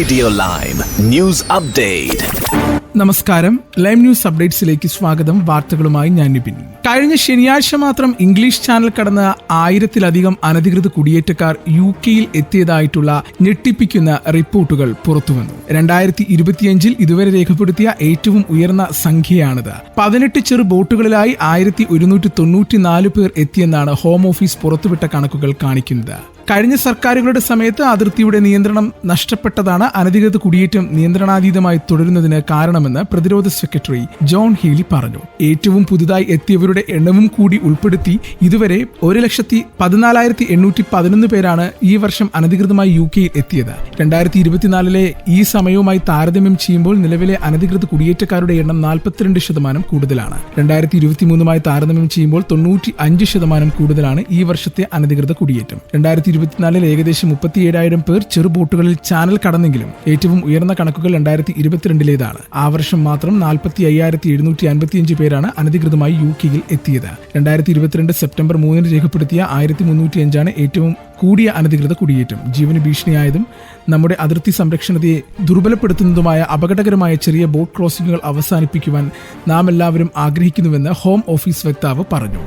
Radio Lime news update. നമസ്കാരം. Lime news അപ്ഡേറ്റ്സിലേക്ക് സ്വാഗതം. വാർത്തകളുമായി ഞാൻ നിപിൻ. കഴിഞ്ഞ ശനിയാഴ്ച മാത്രം ഇംഗ്ലീഷ് ചാനൽ കടന്ന ആയിരത്തിലധികം അനധികൃത കുടിയേറ്റക്കാർ യു കെയിൽ എത്തിയതായിട്ടുള്ള ഞെട്ടിപ്പിക്കുന്ന റിപ്പോർട്ടുകൾ പുറത്തുവന്നു. രണ്ടായിരത്തി ഇരുപത്തിയഞ്ചിൽ ഇതുവരെ രേഖപ്പെടുത്തിയ ഏറ്റവും ഉയർന്ന സംഖ്യയാണിത്. പതിനെട്ട് ചെറു ബോട്ടുകളിലായി ആയിരത്തി ഒരുന്നൂറ്റി തൊണ്ണൂറ്റിനാല് പേർ എത്തിയെന്നാണ് ഹോം ഓഫീസ് പുറത്തുവിട്ട കണക്കുകൾ കാണിക്കുന്നത്. കഴിഞ്ഞ സർക്കാരുകളുടെ സമയത്ത് അതിർത്തിയുടെ നിയന്ത്രണം നഷ്ടപ്പെട്ടതാണ് അനധികൃത കുടിയേറ്റം നിയന്ത്രണാതീതമായി തുടരുന്നതിന് കാരണമെന്ന് പ്രതിരോധ സെക്രട്ടറി ജോൺ ഹീലി പറഞ്ഞു. ഏറ്റവും പുതുതായി എത്തിയവരുടെ എണ്ണവും കൂടി ഉൾപ്പെടുത്തി ഇതുവരെ ഒരു ലക്ഷത്തി പതിനാലായിരത്തി എണ്ണൂറ്റി പതിനൊന്ന് പേരാണ് ഈ വർഷം അനധികൃതമായി യു കെയിൽ എത്തിയത്. രണ്ടായിരത്തി ഇരുപത്തിനാലിലെ ഈ സമയവുമായി താരതമ്യം ചെയ്യുമ്പോൾ നിലവിലെ അനധികൃത കുടിയേറ്റക്കാരുടെ എണ്ണം നാൽപ്പത്തിരണ്ട് ശതമാനം കൂടുതലാണ്. രണ്ടായിരത്തി ഇരുപത്തിമൂന്നുമായി താരതമ്യം ചെയ്യുമ്പോൾ തൊണ്ണൂറ്റി അഞ്ച് ശതമാനം കൂടുതലാണ് ഈ വർഷത്തെ അനധികൃത കുടിയേറ്റം. രണ്ടായിരത്തി ഇരുപത്തിനാലിൽ ഏകദേശം മുപ്പത്തിയേഴായിരം പേർ ചെറുബോട്ടുകളിൽ ചാനൽ കടന്നെങ്കിലും ഏറ്റവും ഉയർന്ന കണക്കുകൾ രണ്ടായിരത്തി ഇരുപത്തിരണ്ടിലേതാണ്. ആ വർഷം മാത്രം നാൽപ്പത്തി അയ്യായിരത്തി എഴുന്നൂറ്റി അൻപത്തിയഞ്ച് പേരാണ് അനധികൃതമായി യു കെയിൽ എത്തിയത്. രണ്ടായിരത്തി ഇരുപത്തിരണ്ട് സെപ്റ്റംബർ മൂന്നിന് രേഖപ്പെടുത്തിയ ആയിരത്തി മുന്നൂറ്റി അഞ്ചാണ് ഏറ്റവും കൂടിയ അനധികൃത കുടിയേറ്റം. ജീവന് ഭീഷണിയായതും നമ്മുടെ അതിർത്തി സംരക്ഷണതയെ ദുർബലപ്പെടുത്തുന്നതുമായ അപകടകരമായ ചെറിയ ബോട്ട് ക്രോസിംഗുകൾ അവസാനിപ്പിക്കുവാൻ നാം എല്ലാവരും ആഗ്രഹിക്കുന്നുവെന്ന് ഹോം ഓഫീസ് വക്താവ് പറഞ്ഞു.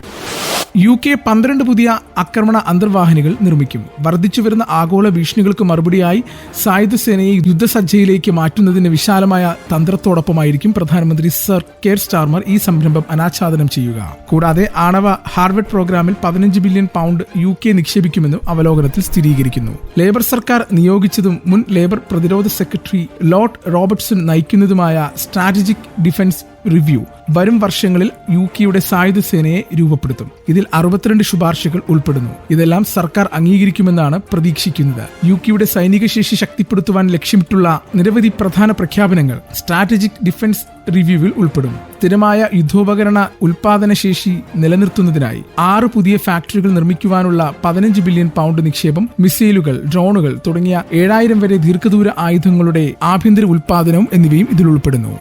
യു കെ പന്ത്രണ്ട് പുതിയ ആക്രമണ അന്തർവാഹിനികൾ നിർമ്മിക്കും. വർദ്ധിച്ചു വരുന്ന ആഗോള ഭീഷണികൾക്ക് മറുപടിയായി സായുധ സേനയെ യുദ്ധസജ്ജയിലേക്ക് മാറ്റുന്നതിന് വിശാലമായ തന്ത്രത്തോടൊപ്പമായിരിക്കും പ്രധാനമന്ത്രി സർ കെയർ സ്റ്റാർമർ ഈ സംരംഭം അനാച്ഛാദനം ചെയ്യുക. കൂടാതെ ആണവ ഹാർവർഡ് പ്രോഗ്രാമിൽ പതിനഞ്ച് ബില്യൺ പൗണ്ട് യു കെ നിക്ഷേപിക്കുമെന്നും അവലോകനത്തിൽ സ്ഥിരീകരിക്കുന്നു. ലേബർ സർക്കാർ നിയോഗിച്ചതും മുൻ ലേബർ പ്രതിരോധ സെക്രട്ടറി ലോർഡ് റോബർട്ട്സൺ നയിക്കുന്നതുമായ സ്ട്രാറ്റജിക് ഡിഫൻസ് റിവ്യൂ. വരും വർഷങ്ങളിൽ യു കെയുടെ സായുധ സേനയെ രൂപപ്പെടുത്തും. ഇതിൽ അറുപത്തിരണ്ട് ശുപാർശകൾ ഉൾപ്പെടുന്നു. ഇതെല്ലാം സർക്കാർ അംഗീകരിക്കുമെന്നാണ് പ്രതീക്ഷിക്കുന്നത്. യു കെയുടെ സൈനിക ശേഷി ശക്തിപ്പെടുത്തുവാൻ ലക്ഷ്യമിട്ടുള്ള നിരവധി പ്രധാന പ്രഖ്യാപനങ്ങൾ സ്ട്രാറ്റജിക് ഡിഫൻസ് റിവ്യൂവിൽ ഉൾപ്പെടും. സ്ഥിരമായ യുദ്ധോപകരണ ഉൽപാദന ശേഷി നിലനിർത്തുന്നതിനായി ആറ് പുതിയ ഫാക്ടറികൾ നിർമ്മിക്കുവാനുള്ള പതിനഞ്ച് ബില്യൺ പൗണ്ട് നിക്ഷേപം മിസൈലുകൾ ഡ്രോണുകൾ തുടങ്ങിയ ഏഴായിരം വരെ ദീർഘദൂര ആയുധങ്ങളുടെ ആഭ്യന്തര ഉൽപാദനവും എന്നിവയും ഇതിൽ ഉൾപ്പെടുന്നു.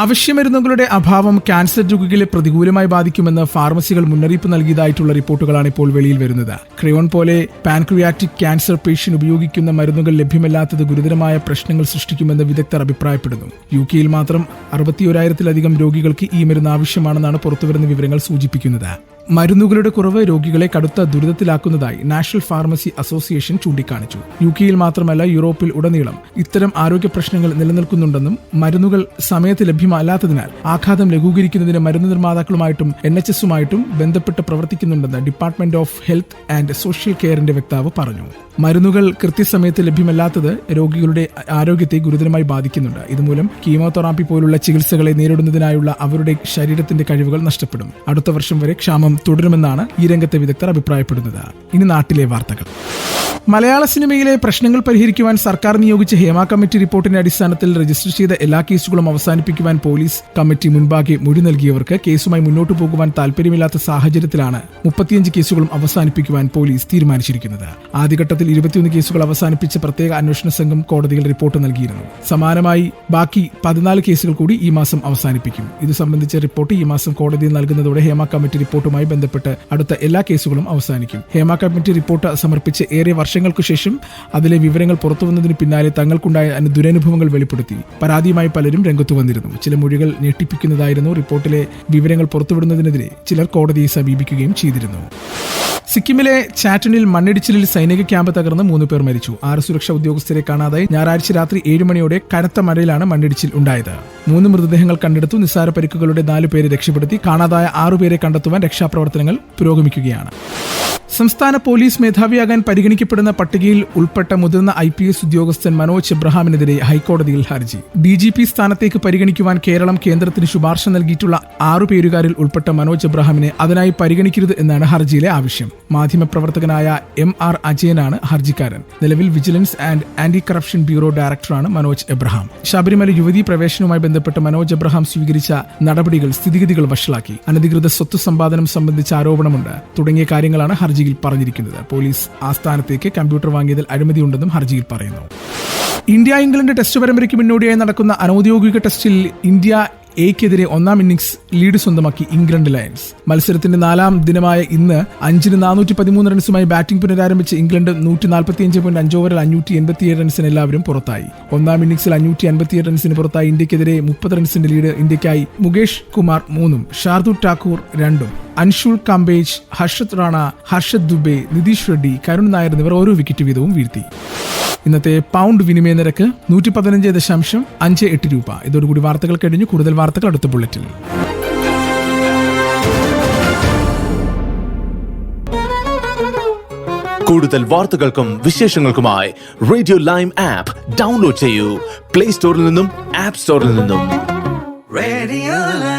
അവശ്യമരുന്നുകളുടെ അഭാവം ക്യാൻസർ രോഗികളെ പ്രതികൂലമായി ബാധിക്കുമെന്ന് ഫാർമസികൾ മുന്നറിയിപ്പ് നൽകിയതായിട്ടുള്ള റിപ്പോർട്ടുകളാണ് ഇപ്പോൾ വെളിയിൽ വരുന്നത്. ക്രയോൺ പോലെ പാൻക്രിയാറ്റിക് ക്യാൻസർ പേഷ്യൻ ഉപയോഗിക്കുന്ന മരുന്നുകൾ ലഭ്യമല്ലാത്തത് ഗുരുതരമായ പ്രശ്നങ്ങൾ സൃഷ്ടിക്കുമെന്ന് വിദഗ്ധർ അഭിപ്രായപ്പെടുന്നു. യു കെയിൽ മാത്രം അറുപത്തിയൊരായിരത്തിലധികം രോഗികൾക്ക് ഈ മരുന്ന് ആവശ്യമാണെന്നാണ് പുറത്തുവരുന്ന വിവരങ്ങൾ സൂചിപ്പിക്കുന്നത്. മരുന്നുകളുടെ കുറവ് രോഗികളെ കടുത്ത ദുരിതത്തിലാക്കുന്നതായി നാഷണൽ ഫാർമസി അസോസിയേഷൻ ചൂണ്ടിക്കാണിച്ചു. യു കെയിൽ മാത്രമല്ല യൂറോപ്പിൽ ഉടനീളം ഇത്തരം ആരോഗ്യ പ്രശ്നങ്ങൾ നിലനിൽക്കുന്നുണ്ടെന്നും മരുന്നുകൾ സമയത്ത് ലഭ്യമല്ലാത്തതിനാൽ ആഘാതം ലഘൂകരിക്കുന്നതിന് മരുന്ന് നിർമ്മാതാക്കളുമായിട്ടും എൻ എച്ച് എസുമായിട്ടും ബന്ധപ്പെട്ട് പ്രവർത്തിക്കുന്നുണ്ടെന്ന് Department of Health and Social കെയറിന്റെ വക്താവ് പറഞ്ഞു. മരുന്നുകൾ കൃത്യസമയത്ത് ലഭ്യമല്ലാത്തത് രോഗികളുടെ ആരോഗ്യത്തെ ഗുരുതരമായി ബാധിക്കുന്നുണ്ട്. ഇതുമൂലം കീമോതെറാപ്പി പോലുള്ള ചികിത്സകളെ നേരിടുന്നതിനായുള്ള അവരുടെ ശരീരത്തിന്റെ കഴിവുകൾ നഷ്ടപ്പെടും. അടുത്ത വർഷം വരെ ക്ഷാമം തുടരുമെന്നാണ് ഈ രംഗത്തെ വിദഗ്ധർ അഭിപ്രായപ്പെടുന്നത്. ഇനി നാട്ടിലെ വാർത്തകൾ. മലയാള സിനിമയിലെ പ്രശ്നങ്ങൾ പരിഹരിക്കുവാൻ സർക്കാർ നിയോഗിച്ച ഹേമ കമ്മിറ്റി റിപ്പോർട്ടിന്റെ അടിസ്ഥാനത്തിൽ രജിസ്റ്റർ ചെയ്ത എല്ലാ കേസുകളും അവസാനിപ്പിക്കുവാൻ പോലീസ് കമ്മിറ്റി മുൻപാകെ മൊഴി നൽകിയവർക്ക് കേസുമായി മുന്നോട്ടു പോകുവാൻ താൽപര്യമില്ലാത്ത സാഹചര്യത്തിലാണ് മുപ്പത്തിയഞ്ച് കേസുകളും അവസാനിപ്പിക്കുവാൻ പോലീസ് തീരുമാനിച്ചിരിക്കുന്നത്. ആദ്യഘട്ടത്തിൽ ഇരുപത്തിയൊന്ന് കേസുകൾ അവസാനിപ്പിച്ച പ്രത്യേക അന്വേഷണ സംഘം കോടതിയിൽ റിപ്പോർട്ട് നൽകിയിരുന്നു. സമാനമായി ബാക്കി പതിനാല് കേസുകൾ കൂടി ഈ മാസം അവസാനിപ്പിക്കും. ഇത് സംബന്ധിച്ച റിപ്പോർട്ട് ഈ മാസം കോടതിയിൽ നൽകുന്നതോടെ ഹേമ കമ്മിറ്റി റിപ്പോർട്ടുമായി ബന്ധപ്പെട്ട് അടുത്ത എല്ലാ കേസുകളും അവസാനിക്കും. ഹേമ കമ്മിറ്റി റിപ്പോർട്ട് സമർപ്പിച്ച് ഏറെ വർഷങ്ങൾക്കു ശേഷം അതിലെ വിവരങ്ങൾ പുറത്തുവന്നതിന് പിന്നാലെ തങ്ങൾക്കുണ്ടായ ദുരനുഭവങ്ങൾ വെളിപ്പെടുത്തി. പരാതിയുമായി പലരും രംഗത്തു വന്നിരുന്നു. ചില മൊഴികൾ ഞെട്ടിപ്പിക്കുന്നതായിരുന്നു റിപ്പോർട്ടിലെ വിവരങ്ങൾ പുറത്തുവിടുന്നതിനെതിരെ ചിലർ കോടതിയെ സമീപിക്കുകയും ചെയ്തിരുന്നു. സിക്കിമിലെ ചാറ്റണിൽ മണ്ണിടിച്ചിലിൽ സൈനിക ക്യാമ്പ് തകർന്ന് മൂന്ന് പേർ മരിച്ചു. ആറ് സുരക്ഷാ ഉദ്യോഗസ്ഥരെ കാണാതായി. ഞായറാഴ്ച രാത്രി ഏഴ് മണിയോടെ കനത്ത മഴയിലാണ് മണ്ണിടിച്ചിൽ ഉണ്ടായത്. മൂന്ന് മൃതദേഹങ്ങൾ കണ്ടെടുത്തു. നിസ്സാര പരിക്കുകളുടെ നാലു പേരെ രക്ഷപ്പെടുത്തി. കാണാതായ ആറുപേരെ കണ്ടെത്തുവാൻ രക്ഷാപ്രവർത്തനങ്ങൾ പുരോഗമിക്കുകയാണ്. സംസ്ഥാന പോലീസ് മേധാവിയാകാൻ പരിഗണിക്കപ്പെടുന്ന പട്ടികയിൽ ഉൾപ്പെട്ട മുതിർന്ന ഐ പി എസ് ഉദ്യോഗസ്ഥൻ മനോജ് എബ്രഹാമിനെതിരെ ഹൈക്കോടതിയിൽ ഹർജി. ഡി ജി പി സ്ഥാനത്തേക്ക് പരിഗണിക്കുവാൻ കേരളം കേന്ദ്രത്തിന് ശുപാർശ നൽകിയിട്ടുള്ള ആറു പേരുകാരിൽ ഉൾപ്പെട്ട മനോജ് എബ്രഹാമിനെ അതിനായി പരിഗണിക്കരുത് എന്നാണ് ഹർജിയിലെ ആവശ്യം. മാധ്യമപ്രവർത്തകനായ എം ആർ അജയനാണ് ഹർജിക്കാരൻ. നിലവിൽ Vigilance and Anti Corruption Bureau ഡയറക്ടറാണ് മനോജ് എബ്രഹാം. ശബരിമല യുവതി പ്രവേശനവുമായി ബന്ധപ്പെട്ട് മനോജ് എബ്രഹാം സ്വീകരിച്ച നടപടികൾ സ്ഥിതിഗതികൾ വഷളാക്കി. അനധികൃത സ്വത്ത് സമ്പാദനം സംബന്ധിച്ച ആരോപണമുണ്ട്. തുടങ്ങിയ കാര്യങ്ങളാണ് ഹർജിയിൽ പറഞ്ഞിരിക്കുന്നത്. പോലീസ് ആസ്ഥാനത്തേക്ക് കമ്പ്യൂട്ടർ വാങ്ങിയതിൽ അഴിമതിയുണ്ടെന്നും ഹർജിയിൽ പറയുന്നു. ഇന്ത്യ ഇംഗ്ലണ്ട് ടെസ്റ്റ് പരമ്പരയ്ക്ക് മുന്നോടിയായി നടക്കുന്ന അനൌദ്യോഗിക ടെസ്റ്റിൽ ഇന്ത്യ എക്കെതിരെ ഒന്നാം ഇന്നിംഗ്സ് ലീഡ് സ്വന്തമാക്കി ഇംഗ്ലണ്ട് ലയൺസ്. മത്സരത്തിന്റെ നാലാം ദിനമായ ഇന്ന് അഞ്ചിന് നാനൂറ്റി പതിമൂന്ന് റൺസുമായി ബാറ്റിംഗ് പുനരാരംഭിച്ച ഇംഗ്ലണ്ട് നൂറ്റി നാൽപ്പത്തിയഞ്ച് പോയിന്റ് അഞ്ച് ഓവറിൽ അഞ്ഞൂറ്റി എൺപത്തിയേഴ് റൺസിന് എല്ലാവരും പുറത്തായി. ഒന്നാം ഇന്നിംഗ്സിൽ അഞ്ഞൂറ്റി അൻപത്തിയേഴ് റൺസിന് പുറത്തായി. ഇന്ത്യക്കെതിരെ മുപ്പത് റൺസിന്റെ ലീഡ് ഇന്ത്യക്കായി മുകേഷ് കുമാർ മൂന്നും ഷാർദു ടാക്കൂർ രണ്ടും. അൻഷുൽ കാംബേജ് ഹർഷത് റാണ ഹർഷത് ദുബെ നിതീഷ് റെഡ്ഡി കരുൺ നായർ എന്നിവർ ഓരോ വിക്കറ്റ് വീതവും വീഴ്ത്തി. ഇന്നത്തെ പൗണ്ട് വിനിമയ നിരക്ക് നൂറ്റി പതിനഞ്ച് ദശാംശം അഞ്ച് എട്ട് രൂപ. ഇതോടുകൂടി വാർത്തകൾ കഴിഞ്ഞു. കൂടുതൽ വാർത്തകൾ അടുത്ത ബുള്ളറ്റിൽ. കൂടുതൽ വാർത്തകൾക്കും വിശേഷങ്ങൾക്കുമായി റേഡിയോ ലൈം ആപ്പ് ഡൗൺലോഡ് ചെയ്യൂ. പ്ലേ സ്റ്റോറിൽ നിന്നും ആപ്പ് സ്റ്റോറിൽ നിന്നും. Radio Lab.